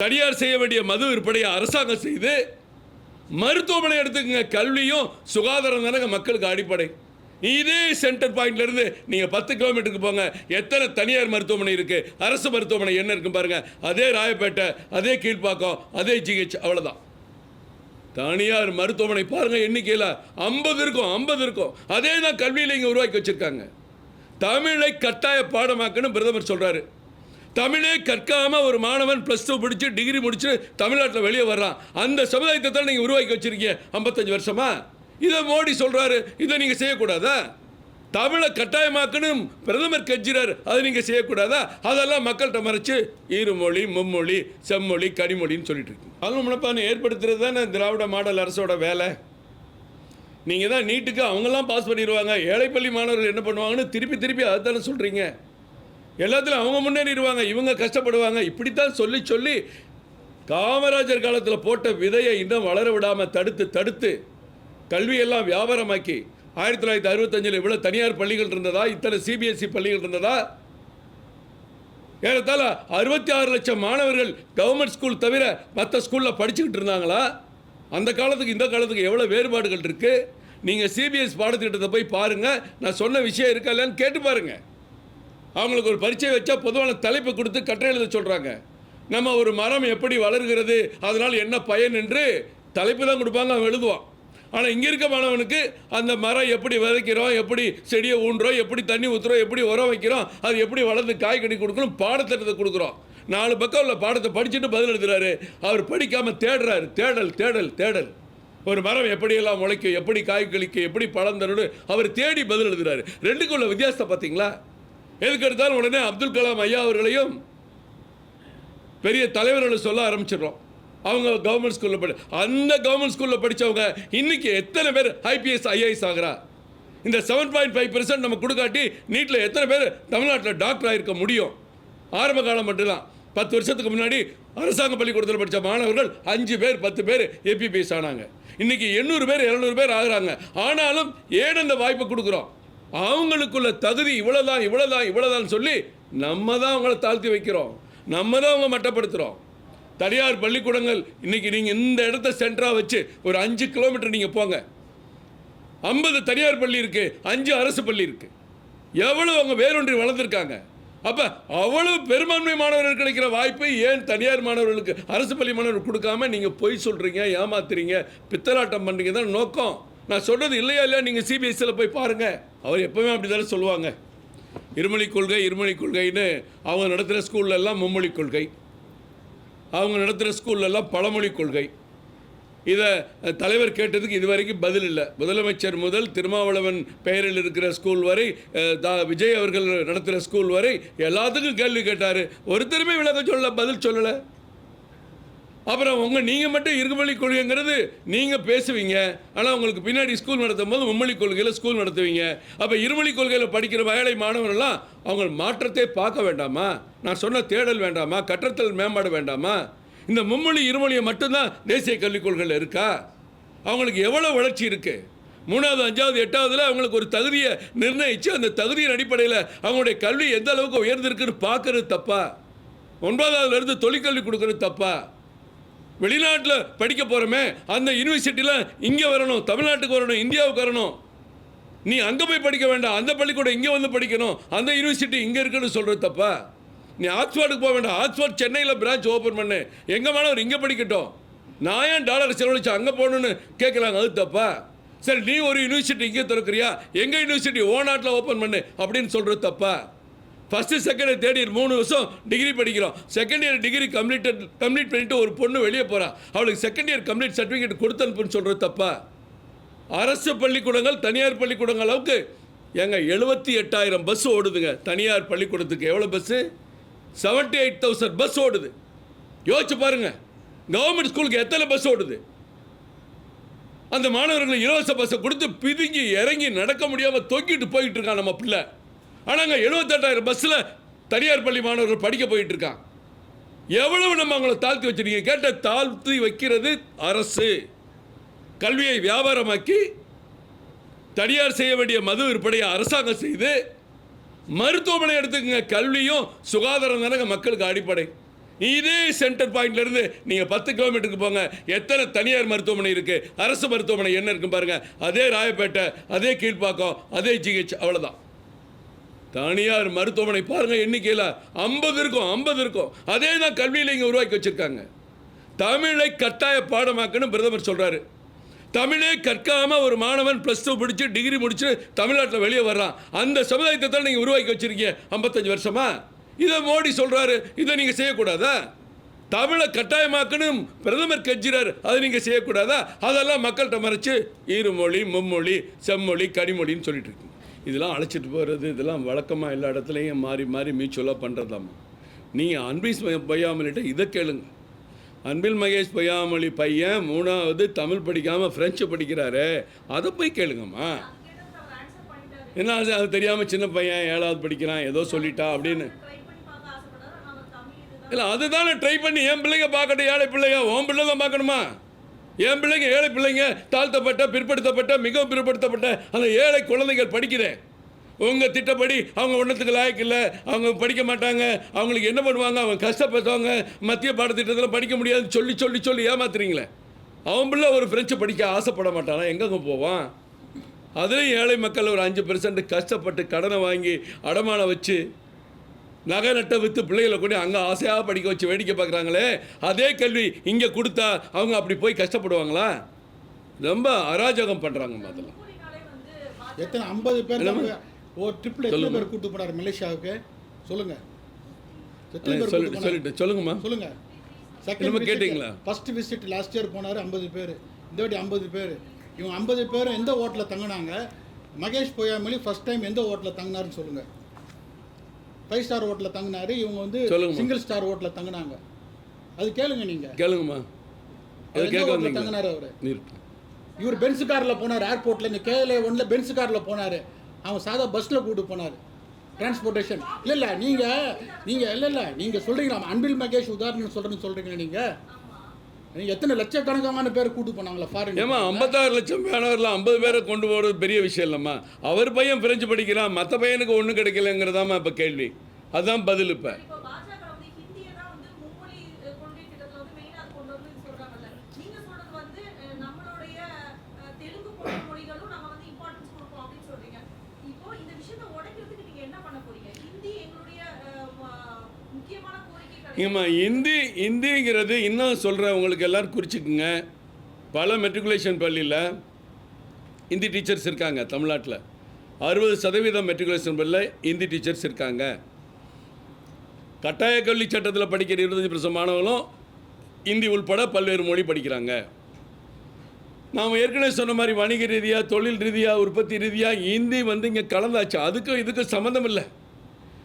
தனியார் செய்ய வேண்டிய மது விற்பனையை அரசாங்கம் செய்து மருத்துவமனை எடுத்துக்கங்க கல்வியும் சுகாதாரம் தானங்க மக்களுக்கு அடிப்படை. இதே சென்டர் பாயிண்ட்லேருந்து நீங்கள் பத்து கிலோமீட்டருக்கு போங்க எத்தனை தனியார் மருத்துவமனை இருக்குது அரசு மருத்துவமனை என்ன இருக்கு பாருங்கள் அதே ராயப்பேட்டை அதே கீழ்ப்பாக்கம் அதே ஜிஹெச் அவ்வளோதான் தனியார் மருத்துவமனை பாருங்கள் எண்ணிக்கையில் ஐம்பது இருக்கும் ஐம்பது இருக்கும். அதே தான் கல்வியில் இங்கே உருவாக்கி வச்சிருக்காங்க. தமிழை கட்டாய பாடமாக்குன்னு பிரதமர் சொல்கிறாரு தமிழே கற்காமல் ஒரு மாணவன் ப்ளஸ் டூ முடிச்சு டிகிரி முடிச்சு தமிழ்நாட்டில் வெளியே வர்றான். அந்த சமுதாயத்தை தான் நீங்கள் உருவாக்கி வச்சிருக்கீங்க ஐம்பத்தஞ்சு வருஷமா? இதை மோடி சொல்கிறாரு இதை நீங்கள் செய்யக்கூடாதா? தமிழை கட்டாயமாக்கணும் பிரதமர் கெஞ்சிறாரு அதை நீங்கள் செய்யக்கூடாதா? அதெல்லாம் மக்கள்கிட்ட மறைச்சு இருமொழி மும்மொழி செம்மொழி கனிமொழின்னு சொல்லிட்டு இருக்கு. கல்வி முனப்பானை ஏற்படுத்துறது தானே திராவிட மாடல் அரசோட வேலை. நீங்கள் தான் நீட்டுக்கு அவங்கெல்லாம் பாஸ் பண்ணிடுவாங்க. ஏழைப்பள்ளி மாணவர்கள் என்ன பண்ணுவாங்கன்னு திருப்பி திருப்பி அதை தானே சொல்கிறீங்க எல்லாத்துலையும் அவங்க முன்னேறிடுவாங்க இவங்க கஷ்டப்படுவாங்க. இப்படித்தான் சொல்லி சொல்லி காமராஜர் காலத்தில் போட்ட விதையை இன்னும் வளர விடாமல் தடுத்து தடுத்து கல்வியெல்லாம் வியாபாரமாக்கி ஆயிரத்தி தொள்ளாயிரத்தி அறுபத்தஞ்சில் இவ்வளோ தனியார் பள்ளிகள் இருந்ததா? இத்தனை சிபிஎஸ்சி பள்ளிகள் இருந்ததா? ஏறத்தாழ அறுபத்தி ஆறு லட்சம் மாணவர்கள் கவர்மெண்ட் ஸ்கூல் தவிர மற்ற ஸ்கூலில் படிச்சுக்கிட்டு இருந்தாங்களா? அந்த காலத்துக்கு இந்த காலத்துக்கு எவ்வளோ வேறுபாடுகள் இருக்குது நீங்கள் சிபிஎஸ் பாடத்திட்டத்தை போய் பாருங்கள் நான் சொன்ன விஷயம் இருக்கா இல்லையான்னு கேட்டு பாருங்கள் அவங்களுக்கு ஒரு பரீட்சை வச்சா பொதுவான தலைப்பை கொடுத்து கட்டுரை எழுத சொல்கிறாங்க நம்ம ஒரு மரம் எப்படி வளர்கிறது அதனால் என்ன பயன் என்று தலைப்பு தான் கொடுப்பாங்க அவன் எழுதுவான். ஆனால் இங்கே இருக்க மாணவனுக்கு அந்த மரம் எப்படி விதைக்கிறோம் எப்படி செடியை ஊன்றோம் எப்படி தண்ணி ஊற்றுறோம் எப்படி உரம் வைக்கிறோம் அது எப்படி வளர்ந்து காய்கனி கொடுக்கணும் பாடத்திட்டத்தை கொடுக்குறோம். நாலு பக்கம் உள்ள பாடத்தை படிச்சுட்டு பதில் எழுதுறாரு. அவர் படிக்காமல் தேடுறாரு. தேடல் தேடல் தேடல். ஒரு மரம் எப்படியெல்லாம் முளைக்கும் எப்படி காய் கழிக்கும் எப்படி பழம் தரணும் அவர் தேடி பதில் எழுதுறாரு. ரெண்டுக்கும் உள்ள வித்தியாசத்தை பார்த்தீங்களா? எதுக்கு எடுத்தாலும் உடனே அப்துல் கலாம் ஐயா அவர்களையும் பெரிய தலைவர்களை சொல்ல ஆரம்பிச்சிடுறோம். அவங்க கவர்மெண்ட் ஸ்கூலில் படி அந்த கவர்மெண்ட் ஸ்கூலில் படித்தவங்க இன்றைக்கி எத்தனை பேர் ஐபிஎஸ் ஐஏஎஸ் ஆகிறா? இந்த செவன் பாயிண்ட் ஃபைவ் நம்ம கொடுக்காட்டி நீட்டில் எத்தனை பேர் தமிழ்நாட்டில் டாக்டர் ஆகிருக்க முடியும்? ஆரம்ப காலம் மட்டும்தான். பத்து வருஷத்துக்கு முன்னாடி அரசாங்க பள்ளிக்கூடத்தில் படித்த மாணவர்கள் அஞ்சு பேர் பத்து பேர் ஏபிபிஎஸ் ஆனாங்க. இன்றைக்கி எண்ணூறு பேர் இரநூறு பேர் ஆகிறாங்க. ஆனாலும் ஏன் அந்த வாய்ப்பை கொடுக்குறோம்? அவங்களுக்குள்ள தகுதி இவ்வளோதான் இவ்வளோதான் இவ்வளோதான் சொல்லி நம்ம தான் அவங்கள தாழ்த்தி வைக்கிறோம். நம்ம தான் அவங்க மட்டப்படுத்துகிறோம் தனியார் பள்ளிக்கூடங்கள் இன்றைக்கி நீங்கள் இந்த இடத்த சென்டராக வச்சு ஒரு அஞ்சு கிலோமீட்டர் நீங்கள் போங்க. ஐம்பது தனியார் பள்ளி இருக்குது அஞ்சு அரசு பள்ளி இருக்குது எவ்வளோ அவங்க வேறொன்றி வளர்ந்துருக்காங்க. அப்போ அவ்வளவு பெரும்பான்மை மாணவர்கள் கிடைக்கிற வாய்ப்பு ஏன் தனியார் மாணவர்களுக்கு அரசு பள்ளி மாணவர்கள் கொடுக்காம நீங்கள் பொய் சொல்கிறீங்க ஏமாத்துறீங்க பித்தலாட்டம் பண்ணுறீங்க தான் நோக்கம். நான் சொன்னது இல்லையா இல்லையா நீங்கள் சிபிஎஸ்சியில் போய் பாருங்கள் அவர் எப்போவுமே அப்படி தானே சொல்லுவாங்க. இருமொழி கொள்கை இருமொழி கொள்கைன்னு அவங்க நடத்துகிற ஸ்கூல்லெல்லாம் மும்மொழி கொள்கை. அவங்க நடத்துகிற ஸ்கூல்லெல்லாம் பழமொழி கொள்கை. இதை தலைவர் கேட்டதுக்கு இதுவரைக்கும் பதில் இல்லை. முதலமைச்சர் முதல் திருமாவளவன் பெயரில் இருக்கிற ஸ்கூல் வரை தா விஜய் அவர்கள் நடத்துகிற ஸ்கூல் வரை எல்லாத்துக்கும் கேள்வி கேட்டார். ஒருத்தருமே விளக்கம் சொல்ல பதில் சொல்லலை. அப்புறம் உங்கள் நீங்கள் மட்டும் இருமொழி கொள்கைங்கிறது நீங்கள் பேசுவீங்க. ஆனால் உங்களுக்கு பின்னாடி ஸ்கூல் நடத்தும் போது மும்மொழி கொள்கையில் ஸ்கூல் நடத்துவீங்க. அப்போ இருமொழி கொள்கையில் படிக்கிற வயலை மாணவர்கள்லாம் அவங்க மாற்றத்தை பார்க்க வேண்டாமா? நான் சொன்ன தேடல் வேண்டாமா? கற்றத்தல் மேம்பாடு வேண்டாமா? இந்த மும்மொழி இருமொழியை மட்டும்தான் தேசிய கல்விக் கொள்கையில் இருக்கா? அவங்களுக்கு எவ்வளோ வளர்ச்சி இருக்குது மூணாவது அஞ்சாவது எட்டாவதுல அவங்களுக்கு ஒரு தகுதியை நிர்ணயித்து அந்த தகுதியின் அடிப்படையில் அவங்களுடைய கல்வி எந்த அளவுக்கு உயர்ந்திருக்குன்னு பார்க்கறது தப்பா? ஒன்பதாவதுலேருந்து தொழிற்கல்வி கொடுக்கறது தப்பா? வெளிநாட்டில் படிக்க போகிறோமே அந்த யூனிவர்சிட்டியில் இங்கே வரணும் தமிழ்நாட்டுக்கு வரணும் இந்தியாவுக்கு வரணும். நீ அங்கே போய் படிக்க வேண்டாம் அந்த பள்ளிக்கூடம் இங்கே வந்து படிக்கணும் அந்த யூனிவர்சிட்டி இங்கே இருக்குன்னு சொல்கிறது தப்பா? நீ ஆக்ஸ்ஃபோர்டுக்கு போக வேண்டாம் ஆக்ஸ்ஃபோர்ட் சென்னையில் பிரான்ச் ஓப்பன் பண்ணு. எங்கள் மாணவர் இங்கே படிக்கட்டும். நான் ஏன் டாலர் செலவழிச்சு அங்கே போகணுன்னு கேட்குறாங்க அது தப்பா? சரி நீ ஒரு யூனிவர்சிட்டி இங்கே திறக்கிறியா? எங்கள் யூனிவர்சிட்டி ஓ நாட்டில் ஓப்பன் பண்ணு அப்படின்னு சொல்கிறது தப்பா? First second year third year மூணு வருஷம் டிகிரி படிக்கிறோம். Second year degree completed complete பண்ணிட்டு ஒரு பொண்ணு வெளியே போகிறா அவளுக்கு செகண்ட் இயர் கம்ப்ளீட் சர்டிஃபிகேட் கொடுத்து அனுப்புன்னு சொல்கிறது தப்பா? அரசு பள்ளிக்கூடங்கள் தனியார் பள்ளிக்கூடங்கள் அளவுக்கு ஏங்க எழுபத்தி எட்டாயிரம் பஸ் ஓடுதுங்க. தனியார் பள்ளிக்கூடத்துக்கு எவ்வளோ bus seventy eight thousand bus ஓடுது. யோசிச்சு பாருங்கள் கவர்மெண்ட் ஸ்கூலுக்கு எத்தனை பஸ் ஓடுது? அந்த மாணவர்களுக்கு இலவச பஸ்ஸை கொடுத்து பிதுங்கி இறங்கி நடக்க முடியாமல் தூக்கிட்டு போயிட்டு இருக்கான் நம்ம பிள்ளை. ஆனாங்க எழுபத்தெட்டாயிரம் பஸ்ஸில் தனியார் பள்ளி மாணவர்கள் படிக்க போயிட்டு இருக்கான் எவ்வளவு நம்ம அவங்கள தாழ்த்தி வச்சிருக்கீங்க? கேட்ட தாழ்த்தி வைக்கிறது அரசு. கல்வியை வியாபாரமாக்கி தனியார் செய்ய வேண்டிய மது விற்பனையை அரசாங்கம் செய்து மருத்துவமனை எடுத்துக்கங்க. கல்வியும் சுகாதாரம் தானங்க மக்களுக்கு அடிப்படை. இதே சென்டர் பாயிண்ட்ல இருந்து நீங்க பத்து கிலோமீட்டருக்கு போங்க. எத்தனை தனியார் மருத்துவமனை இருக்கு? அரசு மருத்துவமனை என்ன இருக்கு பாருங்க. அதே ராயப்பேட்டை அதே கீழ்ப்பாக்கம் அதே ஜிஹெச் அவ்வளவுதான். தனியார் மருத்துவமனை பாருங்க எண்ணிக்கையில் ஐம்பது இருக்கும் ஐம்பது இருக்கும். அதே தான் கல்வியில் இங்கே உருவாக்கி வச்சுருக்காங்க. தமிழை கட்டாய பாடமாக்குன்னு பிரதமர் சொல்கிறாரு தமிழே கற்காமல் ஒரு மாணவன் ப்ளஸ் டூ முடிச்சு டிகிரி முடிச்சு தமிழ்நாட்டில் வெளியே வர்றான். அந்த சமுதாயத்தை தான் நீங்கள் உருவாக்கி வச்சிருக்கீங்க ஐம்பத்தஞ்சு வருஷமா? இதை மோடி சொல்கிறாரு இதை நீங்கள் செய்யக்கூடாதா? தமிழை கட்டாயமாக்கணும் பிரதமர் கெஞ்சிறார் அதை நீங்கள் செய்யக்கூடாதா? அதெல்லாம் மக்கள்கிட்ட மறைச்சு இருமொழி மும்மொழி செம்மொழி கனிமொழின்னு சொல்லிட்டு இருக்கீங்க இதெல்லாம் அழைச்சிட்டு போகிறது இதெல்லாம் வழக்கமாக எல்லா இடத்துலையும் மாறி மாறி மியூச்சுவலாக பண்ணுறதாம்மா நீங்கள் அன்பீஸ் பொய்யாமலிட்ட இதை கேளுங்க. அன்பில் மகேஷ் பொய்யாமொழி பையன் மூணாவது தமிழ் படிக்காமல் ஃப்ரெஞ்சு படிக்கிறாரு அதை போய் கேளுங்கம்மா. என்ன அது அது தெரியாமல் சின்ன பையன் ஏழாவது படிக்கிறான் ஏதோ சொல்லிட்டா அப்படின்னு. இல்லை அதுதானே ட்ரை பண்ணி என் பிள்ளைங்க பார்க்கட்டும் ஏழை பிள்ளைங்க உன் பிள்ளை தான் பார்க்கணுமா? என் பிள்ளைங்க ஏழை பிள்ளைங்க தாழ்த்தப்பட்ட பிற்படுத்தப்பட்ட மிகவும் பிற்படுத்தப்பட்ட அந்த ஏழை குழந்தைகள் படிக்கிறேன். உங்கள் திட்டப்படி அவங்க ஒன்றத்துக்கு லாயக்கு இல்லை. அவங்க படிக்க மாட்டாங்க. அவங்களுக்கு என்ன பண்ணுவாங்க? அவங்க கஷ்டப்பட்டவங்க மத்திய பாடத்திட்டத்தில் படிக்க முடியாதுன்னு சொல்லி சொல்லி சொல்லி ஏமாத்துறீங்களே. அவன் பிள்ளை ஒரு ஃப்ரெஞ்சு படிக்க ஆசைப்பட மாட்டானா? எங்கெங்க போவான்? அதுலேயும் ஏழை மக்கள் ஒரு அஞ்சு பெர்சன்ட் கஷ்டப்பட்டு கடனை வாங்கி அடமானம் வச்சு நகை நட்டை விற்று பிள்ளைகளை கொண்டு அங்கே ஆசையாக படிக்க வச்சு வேடிக்கை பார்க்குறாங்களே? அதே கல்வி இங்கே கொடுத்தா அவங்க அப்படி போய் கஷ்டப்படுவாங்களா? ரொம்ப அராஜகம் பண்ணுறாங்க அதெல்லாம் எத்தனை ஐம்பது பேர் ஒரு ட்ரிப்பில் எத்தனை பேர் கூட்டு போனார் மலேசியாவுக்கு? சொல்லுங்க? சொல்லிட்டு சொல்லுங்கம்மா சொல்லுங்க. என்னமோ கேட்டீங்களா? ஃபர்ஸ்ட் விசிட் லாஸ்ட் இயர் போனார் ஐம்பது பேர். இந்த வாட்டி ஐம்பது பேர். இவங்க ஐம்பது பேரும் எந்த ஹோட்டலில் தங்கினாங்க? மகேஷ் பொய்யாமொழி ஃபர்ஸ்ட் டைம் எந்த ஹோட்டலில் தங்கினாருன்னு சொல்லுங்க. ஃபைவ் ஸ்டார் ஹோட்டலில் தங்கினாரு. இவங்க வந்து. சிங்கிள் ஸ்டார் ஹோட்டலில் தங்கினாங்க. அது கேளுங்க நீங்க. கேளுங்கம்மா. தங்கினாரு அவரு? இவர் பென்ஸ் காரில் போனார் ஏர்போர்ட்டில் இந்த கேஎல்ஏ ஒன்ல பென்ஸ் காரில் போனார். அவன் சாதா பஸ்ஸில் கூட்டு போனார். டிரான்ஸ்போர்ட்டேஷன் இல்லை இல்லை நீங்கள் நீங்கள் இல்லை இல்லை நீங்கள் சொல்கிறீங்களா அன்பில் மகேஷ் உதாரணம் சொல்கிறேன்னு சொல்கிறீங்களா நீங்கள் நீங்க? எத்தனை லட்சக்கணக்கான பேர் கூட்டு போனாங்களா ஃபாரின் ஏமா ஐம்பத்தாறு லட்சம் மாணவர்ல ஐம்பது பேரை கொண்டு போகிறது பெரிய விஷயம் இல்லைம்மா. அவர் பையன் பிரெஞ்சு படிக்கிறான் மற்ற பையனுக்கு ஒன்றும் கிடைக்கலங்கிறதாம்மா இப்போ கேள்வி. அதுதான் பதில் இப்போ இப்போ பாஜக வந்து ஹிந்தியை தான் வந்து மும்மொழி அஹ், கொள்கை திட்டத்துல வந்து மெயினா கொண்டு வந்து சொல்றாங்கல்ல நீங்க சொல்றது வந்து அஹ், நம்மளுடைய அஹ், தெலுங்கு போன்ற மொழிகளும் நம்ம வந்து இம்பார்ட்டன்ஸ் கொடுப்போம் அப்படின்னு சொல்றீங்க இப்போ இந்த விஷயத்தை உடைக்கிறதுக்கு நீங்க என்ன பண்ண போறீங்க ஹிந்தி எங்களுடைய அஹ், ம- முக்கியமான இம்மா ஏம்மா இந்தி இந்திங்கிறது இன்னும் சொல்கிறேன் உங்களுக்கு எல்லோரும் குறிச்சிக்குங்க. பல மெட்ரிகுலேஷன் பள்ளியில் இந்தி டீச்சர்ஸ் இருக்காங்க தமிழ்நாட்டில். அறுபது சதவீதம் மெட்ரிகுலேஷன் பள்ளியில் இந்தி டீச்சர்ஸ் இருக்காங்க. கட்டாய கல்வி சட்டத்தில் படிக்கிற இருபத்தஞ்சி பர்சன்ட் மாணவர்களும் இந்தி உள்பட பல்வேறு மொழி படிக்கிறாங்க. நாம் ஏற்கனவே சொன்ன மாதிரி வணிக ரீதியாக தொழில் ரீதியாக உற்பத்தி ரீதியாக இந்தி வந்து இங்கே கலந்தாச்சு. அதுக்கும் இதுக்கும் சம்மந்தம் இல்லை.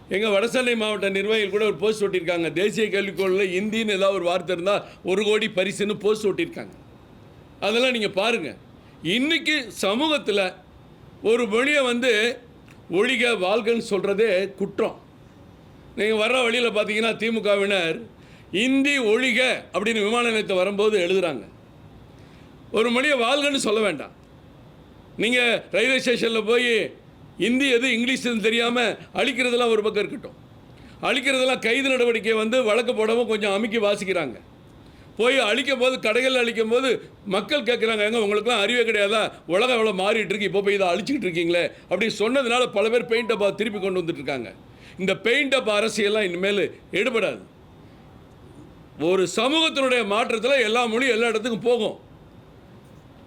எங்கள் வடசென்னை மாவட்ட நிர்வாகிகள் கூட ஒரு போஸ்ட் ஒட்டியிருக்காங்க. தேசிய கல்விக்கோளில் இந்தின்னு ஏதாவது ஒரு வார்த்தை இருந்தால் ஒரு கோடி பரிசுன்னு போஸ்ட் ஒட்டியிருக்காங்க. அதெல்லாம் நீங்கள் பாருங்கள் இன்றைக்கி சமூகத்தில் ஒரு மொழியை வந்து ஒழிக வாழ்கன்னு சொல்கிறதே குற்றம். நீங்கள் வர்ற வழியில் பார்த்தீங்கன்னா திமுகவினர் இந்தி ஒழிக அப்படின்னு விமான நிலையத்தை வரும்போது எழுதுகிறாங்க ஒரு மொழியை வாழ்கன்னு சொல்ல வேண்டாம். நீங்கள் ரயில்வே ஸ்டேஷனில் போய் இந்தி எது இங்கிலீஷ் தெரியாமல் அழிக்கிறதெல்லாம் ஒரு பக்கம் இருக்கட்டும். அழிக்கிறதெல்லாம் கைது நடவடிக்கை வந்து வழக்கு போடாமல் கொஞ்சம் அமுக்கி வாசிக்கிறாங்க. போய் அழிக்கும் போது கடைகளில் அழிக்கும் போது மக்கள் கேட்குறாங்க எங்க உங்களுக்குலாம் அறிவே கிடையாதா? உலகம் எவ்வளோ மாறிட்டு இருக்கு இப்போ போய் இதை அழிச்சிக்கிட்டு இருக்கீங்களே? அப்படி சொன்னதுனால பல பேர் பெயிண்ட் டப்பா திருப்பி கொண்டு வந்துட்டு இருக்காங்க. இந்த பெயிண்ட் டப்பா அரசியெல்லாம் இனிமேல் எடுபடாது. ஒரு சமூகத்தினுடைய மாற்றத்தில் எல்லா மொழியும் எல்லா இடத்துக்கும் போகும்.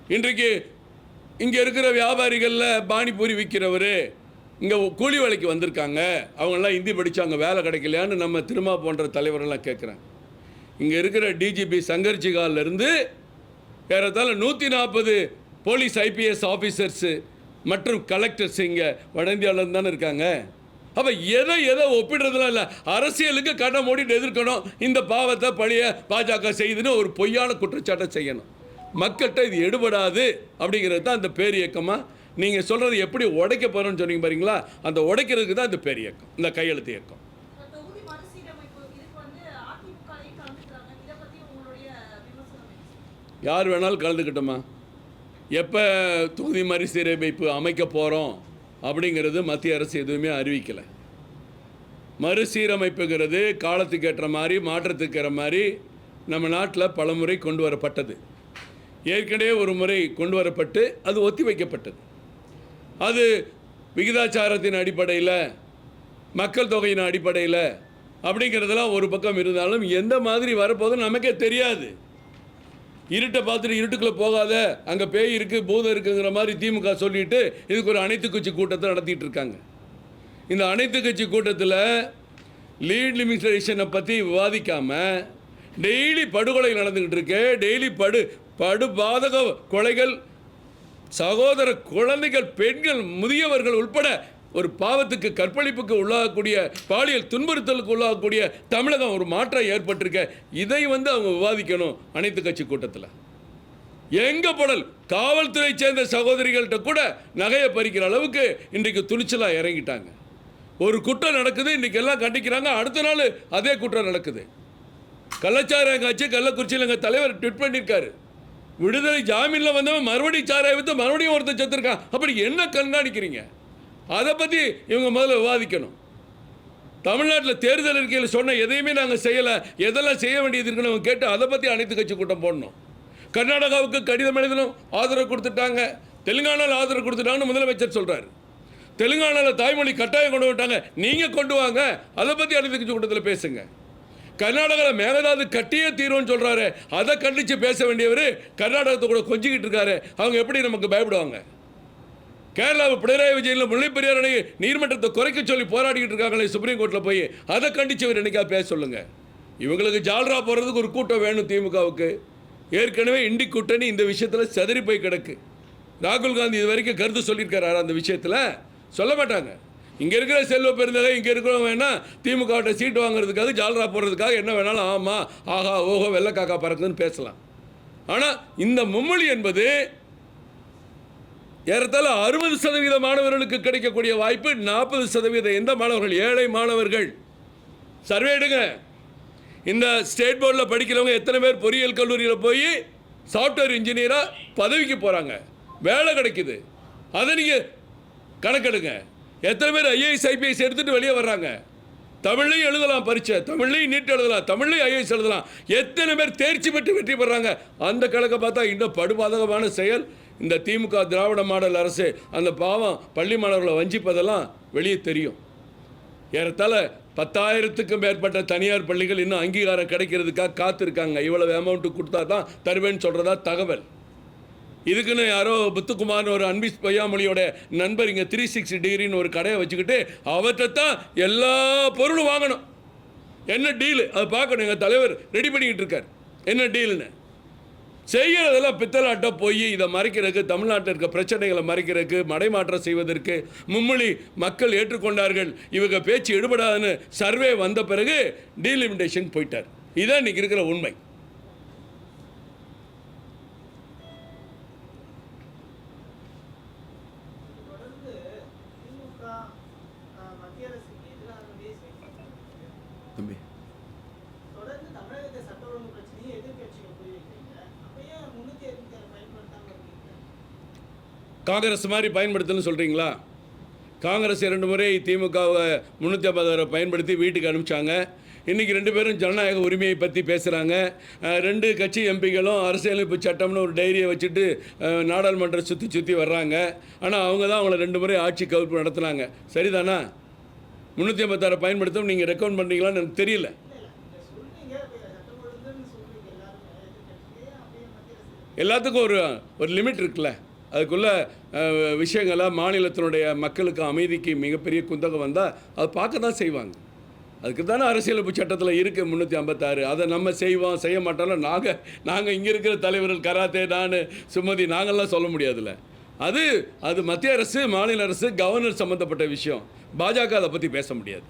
இன்றைக்கு இங்கே இருக்கிற வியாபாரிகளில் பானிபூரி விற்கிறவர் இங்கே கூலி வேலைக்கு வந்திருக்காங்க. அவங்கெல்லாம் ஹிந்தி படித்தாங்க வேலை கிடைக்கலையான்னு நம்ம திருமா போன்ற தலைவரெல்லாம் கேட்குறேன் இங்கே இருக்கிற டிஜிபி சங்கர்ஜிகாலிருந்து ஏறத்தாழ நூற்றி நாற்பது போலீஸ் ஐபிஎஸ் ஆஃபீஸர்ஸு மற்றும் கலெக்டர்ஸ் இங்கே வட இந்தியாவிலேருந்து தானே இருக்காங்க. அப்போ எதை எதை ஒப்பிடுறதுலாம் இல்லை. அரசியலுக்கு கண்ணை மூடிட்டு எதிர்க்கணும். இந்த பாவத்தை பழிய பாஜக செய்யுதுன்னு ஒரு பொய்யான குற்றச்சாட்டை செய்யணும். மக்கள்கிட்ட இது எடுபடாது அப்படிங்கிறது தான் இந்த பேர் இயக்கமாக நீங்கள் சொல்கிறது எப்படி உடைக்க போகிறோன்னு சொன்னீங்க பாருங்களா? அந்த உடைக்கிறதுக்கு தான் இந்த பேர் இயக்கம் இந்த கையெழுத்து இயக்கம்? யார் வேணாலும் கலந்துக்கிட்டோமா எப்போ தொகுதி மறுசீரமைப்பு அமைக்க போகிறோம் அப்படிங்கிறது மத்திய அரசு எதுவுமே அறிவிக்கலை. மறுசீரமைப்புங்கிறது காலத்துக்கு ஏற்ற மாதிரி மாற்றத்துக்கு ஏற்ற மாதிரி நம்ம நாட்டில் பல முறை கொண்டு வரப்பட்டது. ஏற்கனவே ஒரு முறை கொண்டு வரப்பட்டு அது ஒத்தி வைக்கப்பட்டது. அது விகிதாச்சாரத்தின் அடிப்படையில் மக்கள் தொகையின் அடிப்படையில் அப்படிங்கிறதெல்லாம் ஒரு பக்கம் இருந்தாலும் எந்த மாதிரி வரப்போகுதுன்னு நமக்கே தெரியாது. இருட்டை பார்த்துட்டு இருட்டுக்குள்ளே போகாத அங்கே பேய் இருக்குது பூதம் இருக்குங்கிற மாதிரி திமுக சொல்லிட்டு இதுக்கு ஒரு அனைத்து கட்சி கூட்டத்தை நடத்திட்டு இருக்காங்க. இந்த அனைத்து கட்சி கூட்டத்தில் லீட் லிமிட்டேஷனை பற்றி விவாதிக்காமல் டெய்லி படுகொலை நடந்துக்கிட்டு இருக்கு டெய்லி படு படுபாதக கொலைகள் சகோதர குழந்தைகள் பெண்கள் முதியவர்கள் உட்பட ஒரு பாவத்துக்கு கற்பழிப்புக்கு உள்ளாகக்கூடிய பாலியல் துன்புறுத்தலுக்கு உள்ளாகக்கூடிய தமிழகம் ஒரு மாற்றம் ஏற்பட்டிருக்க. இதை வந்து அவங்க விவாதிக்கணும் அனைத்து கட்சி கூட்டத்தில். எங்க படல் காவல்துறை சேர்ந்த சகோதரிகள்கிட்ட கூட நகையை பறிக்கிற அளவுக்கு இன்றைக்கு துணிச்சலாக இறங்கிட்டாங்க. ஒரு குற்றம் நடக்குது இன்னைக்கு எல்லாம் கண்டிக்கிறாங்க அடுத்த நாள் அதே குற்றம் நடக்குது. கள்ளச்சாரம் காட்சி கள்ளக்குறிச்சியில் எங்கள் தலைவர் ட்விட் பண்ணியிருக்காரு. விடுதலை ஜாமீனில் வந்தவன் மறுபடியும் சாராய வித்து மறுபடியும் ஒருத்தன் செத்துருக்கான். அப்படி என்ன கண்காணிக்கிறீங்க? அதை பற்றி இவங்க முதல்ல விவாதிக்கணும். தமிழ்நாட்டில் தேர்தல் அறிக்கையில் சொன்ன எதையுமே நாங்கள் செய்யலை. எதெல்லாம் செய்ய வேண்டியது இருக்குன்னு அவங்க கேட்டு அதை பற்றி அனைத்து கட்சி கூட்டம் போடணும். கர்நாடகாவுக்கு கடிதம் எழுதணும் ஆதரவு கொடுத்துட்டாங்க. தெலுங்கானாவில் ஆதரவு கொடுத்துட்டாங்கன்னு முதலமைச்சர் சொல்கிறார் தெலுங்கானாவில் தாய்மொழி கட்டாயம் கொண்டு வந்துட்டாங்க. நீங்கள் கொண்டு வாங்க. அதை பற்றி அனைத்து கட்சி கூட்டத்தில் பேசுங்கள் கர்நாடகாவில் மேகதாது கட்டியே தீரும்னு சொல்கிறாரு அதை கண்டித்து பேச வேண்டியவர் கர்நாடகத்தை கூட கொஞ்சிக்கிட்டு இருக்காரு. அவங்க எப்படி நமக்கு பயப்படுவாங்க? கேரளாவில் பினராயி விஜயனில் முல்லைப்பெரியார் அணை நீர்மன்றத்தை குறைக்க சொல்லி போராடிக்கிட்டு இருக்காங்களே சுப்ரீம் கோர்ட்டில் போய் அதை கண்டிச்சவர் என்னைக்கா பேச சொல்லுங்கள் இவங்களுக்கு ஜால்ரா போகிறதுக்கு ஒரு கூட்டம் வேணும் திமுகவுக்கு. ஏற்கனவே இண்டி கூட்டணி இந்த விஷயத்தில் செதறி போய் கிடக்கு. ராகுல் காந்தி இது வரைக்கும் கருத்து சொல்லியிருக்காரு அந்த விஷயத்தில். சொல்ல மாட்டாங்க. இங்கே இருக்கிற செல்வ பெருந்தகை இங்கே இருக்கிறவங்க வேணா திமுகவிட்ட சீட்டு வாங்குறதுக்காக ஜால்ரா போடுறதுக்காக என்ன வேணாலும் ஆமாம் ஆஹா ஓஹோ வெள்ளைக்காக்கா பறக்குதுன்னு பேசலாம். ஆனால் இந்த மும்மொழி என்பது ஏறத்தாழ அறுபது சதவீத மாணவர்களுக்கு கிடைக்கக்கூடிய வாய்ப்பு நாற்பது சதவீத எந்த மாணவர்கள்? ஏழை மாணவர்கள். சர்வே எடுங்க. இந்த ஸ்டேட் போர்டில் படிக்கிறவங்க எத்தனை பேர் பொறியியல் கல்லூரியில் போய் சாஃப்ட்வேர் இன்ஜினியராக பதவிக்கு போகிறாங்க வேலை கிடைக்குது. அதை நீங்கள் கணக்கெடுங்க. எத்தனை பேர் ஐஏஎஸ் ஐபிஎஸ் எடுத்துகிட்டு வெளியே வர்றாங்க? தமிழ்லையும் எழுதலாம் பரீட்சை தமிழ்லையும் நீட் எழுதலாம் தமிழ்லையும் ஐஏஎஸ் எழுதலாம். எத்தனை பேர் தேர்ச்சி பெற்று வெற்றி பெறாங்க? அந்த கணக்கை பார்த்தா இன்னும் படுபாதகமான செயல். இந்த திமுக திராவிட மாடல் அரசு அந்த பாவம் பள்ளி மாணவர்களை வஞ்சிப்பதெல்லாம் வெளியே தெரியும். ஏறத்தாழ பத்தாயிரத்துக்கும் மேற்பட்ட தனியார் பள்ளிகள் இன்னும் அங்கீகாரம் கிடைக்கிறதுக்காக காத்திருக்காங்க. இவ்வளவு அமௌண்ட்டு கொடுத்தா தான் தருவேன்னு சொல்கிறதா தகவல். இதுக்குன்னு யாரோ புத்துக்குமார்னு ஒரு அன்பிஸ் பொய்யாமொழியோட நண்பர் இங்கே த்ரீ சிக்ஸ்டி டிகிரின்னு ஒரு கடையை வச்சுக்கிட்டு அவர்கிட்ட தான் எல்லா பொருளும் வாங்கணும். என்ன டீலு அதை பார்க்கணும். எங்கள் தலைவர் ரெடி பண்ணிக்கிட்டு இருக்கார். என்ன டீலுன்னு செய்கிறதெல்லாம் பித்தலாட்டை போய் இதை மறைக்கிறதுக்கு தமிழ்நாட்டில் இருக்க பிரச்சனைகளை மறைக்கிறதுக்கு மடைமாற்றம் செய்வதற்கு மும்மொழி மக்கள் ஏற்றுக்கொண்டார்கள். இவங்க பேச்சு எடுபடாதுன்னு சர்வே வந்த பிறகு டீலிமிட்டேஷன் போயிட்டார். இதான் இன்றைக்கி இருக்கிற உண்மை தொடர்ந்து திமுக ஆஹ், மத்திய அரசுக்கு எதிராகவே செயல்பட்டு தம்பி தொடர்ந்து தமிழகத்தை சட்ட ஒழுங்கு பிரச்சனையை எதிர்க்கட்சிகள் புரிய வைக்கிறீங்க அப்பயே முன்னூத்தி அறுபத்தி ஆறு பயன்படுத்தாம இருக்கீங்க காங்கிரஸ் மாதிரி பயன்படுத்தணும்னு சொல்கிறீங்களா காங்கிரஸ் இரண்டு முறை திமுகவை முந்நூற்றி ஐம்பது பயன்படுத்தி வீட்டுக்கு அனுப்பிச்சாங்க. இன்றைக்கி ரெண்டு பேரும் ஜனநாயக உரிமையை பற்றி பேசுகிறாங்க ரெண்டு கட்சி எம்பிகளும் அரசியலமைப்பு சட்டம்னு ஒரு டைரியை வச்சுட்டு நாடாளுமன்றம் சுற்றி சுற்றி வர்றாங்க. ஆனால் அவங்க தான் அவங்கள ரெண்டு முறை ஆட்சி கவுப்பு நடத்துனாங்க. சரிதானா? முந்நூற்றி ஐம்பத்தாறு பயன்படுத்தும் நீங்கள் ரெக்கமெண்ட் பண்ணுறீங்களான்னு எனக்கு தெரியல. எல்லாத்துக்கும் ஒரு ஒரு லிமிட் இருக்குல்ல. அதுக்குள்ள விஷயங்களாக விஷயங்களை மாநிலத்தினுடைய மக்களுக்கு அமைதிக்கு மிகப்பெரிய குந்தகம் வந்தால் அதை பார்க்க தான் செய்வாங்க. அதுக்கு தானே அரசியலமைப்பு சட்டத்தில் இருக்குது முந்நூற்றி ஐம்பத்தாறு. அதை நம்ம செய்வோம் செய்ய மாட்டோம்ல நாங்கள் நாங்கள் இங்கே இருக்கிற தலைவர்கள் கராத்தே நான் சுமதி நாங்கள்லாம் சொல்ல முடியாதுல்ல. அது அது மத்திய அரசு மாநில அரசு கவர்னர் சம்மந்தப்பட்ட விஷயம். பாஜக அதை பற்றி பேச முடியாது.